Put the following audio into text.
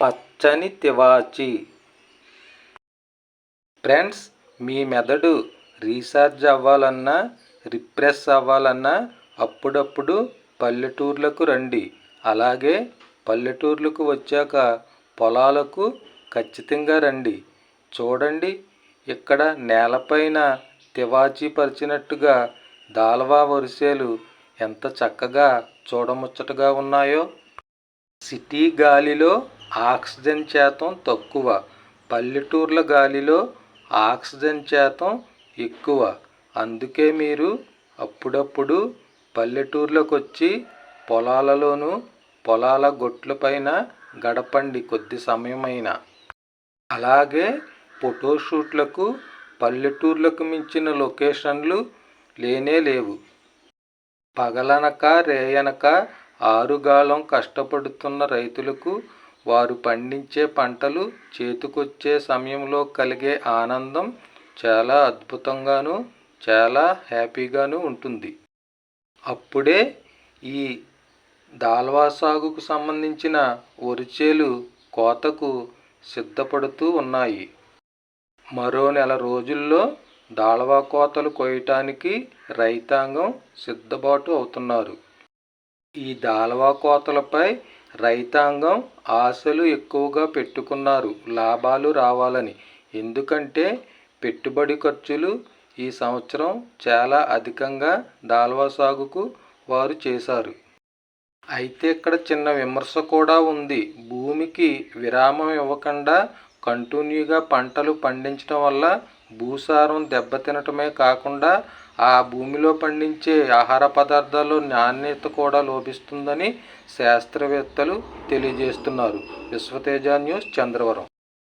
పచ్చని తివాచీ. ఫ్రెండ్స్ మీ మెదడు రీఛార్జ్ అవ్వాలన్నా రిప్రెస్ అవ్వాలన్నా అప్పుడప్పుడు పల్లెటూర్లకు రండి. అలాగే పల్లెటూర్లకు వచ్చాక పొలాలకు ఖచ్చితంగా రండి. చూడండి ఇక్కడ నేలపైన తివాచీ పరిచినట్టుగా దాల్వా వరిసేలు ఎంత చక్కగా చూడముచ్చటగా ఉన్నాయో. సిటీ గాలిలో ఆక్సిజన్ శాతం తక్కువ పల్లెటూర్ల గాలిలో ఆక్సిజన్ శాతం ఎక్కువ. అందుకే మీరు అప్పుడప్పుడు పల్లెటూర్లకు వచ్చి పొలాలలోనూ పొలాల గొట్ల పైన గడపండి కొద్ది సమయమైనా. అలాగే ఫోటోషూట్లకు పల్లెటూర్లకు మించిన లొకేషన్లు లేనే లేవు. పగలనక రేయనక ఆరుగాలం కష్టపడుతున్న రైతులకు వారు పండించే పంటలు చేతికొచ్చే సమయంలో కలిగే ఆనందం చాలా అద్భుతంగాను చాలా హ్యాపీగాను ఉంటుంది. అప్పుడే ఈ దాల్వా సాగుకు సంబంధించిన ఒరిచేలు కోతకు సిద్ధపడుతూ ఉన్నాయి. మరో నెల రోజుల్లో దాళ్వా కోతలు కోయటానికి రైతాంగం సిద్ధబాటు అవుతున్నారు. ఈ దాల్వా కోతలపై రైతాంగం ఆశలు ఎక్కువగా పెట్టుకున్నారు. లాభాలు రావాలని. ఎందుకంటే పెట్టుబడి ఖర్చులు ఈ సంవత్సరం చాలా అధికంగా దాల్వా సాగుకు వారు చేశారు. అయితే ఇక్కడ చిన్న విమర్శ కూడా ఉంది. భూమికి విరామం ఇవ్వకుండా కంటిన్యూగా పంటలు పండించడం వల్ల భూసారం దెబ్బతినటమే కాకుండా ఆ భూమిలో పండించే ఆహార పదార్థాలు నాణ్యత కూడా లోపిస్తుందని శాస్త్రవేత్తలు తెలియజేస్తున్నారు. విశ్వతేజ న్యూస్ చంద్రవరం.